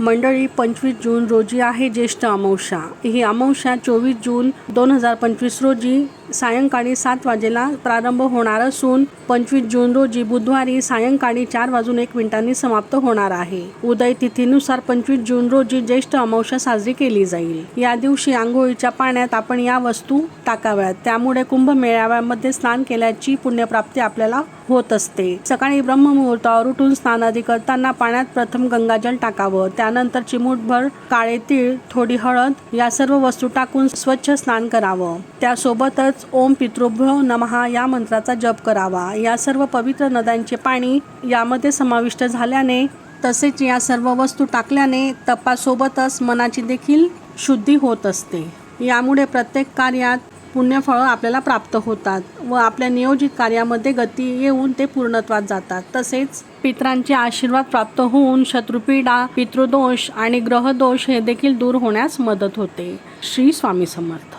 मंडळी पंचवीस जून रोजी आहे ज्येष्ठ अमावस्या. ही अमावस्या चोवीस जून दोन हजार पंचवीस रोजी सायंकाळी सात वाजेला प्रारंभ होणार असून पंचवीस जून रोजी बुधवारी सायंकाळी चार वाजून एक मिनिटांनी समाप्त होणार आहे. उदय तिथीनुसार पंचवीस जून रोजी ज्येष्ठ अमावस्या साजरी केली जाईल. या दिवशी आंघोळीच्या पाण्यात आपण या वस्तू टाकाव्यात. त्यामुळे कुंभमेळाव्यामध्ये स्नान केल्याची पुण्यप्राप्ती आपल्याला होत असते. सकाळी ब्रह्ममुहूर्तावर उठून स्नान आदी करताना पाण्यात प्रथम गंगाजल टाकावं. त्या त्यानंतर चिमूटभर काळे तीळ थोडी हळद या सर्व वस्तू टाकून स्वच्छ स्नान करावं. त्यासोबतच ओम पितृभ्यो नमहा या मंत्राचा जप करावा. या सर्व पवित्र नद्यांचे पाणी यामध्ये समाविष्ट झाल्याने तसेच या सर्व वस्तू टाकल्याने तपासोबतच मनाची देखील शुद्धी होत असते. यामुळे प्रत्येक कार्यात पुण्यफळं आपल्याला प्राप्त होतात व आपल्या नियोजित कार्यामध्ये गती येऊन ते पूर्णत्वात जातात. तसेच पित्रांचे आशीर्वाद प्राप्त होऊन शत्रुपीडा पितृदोष आणि ग्रहदोष हे देखील दूर होण्यास मदत होते. श्री स्वामी समर्थ.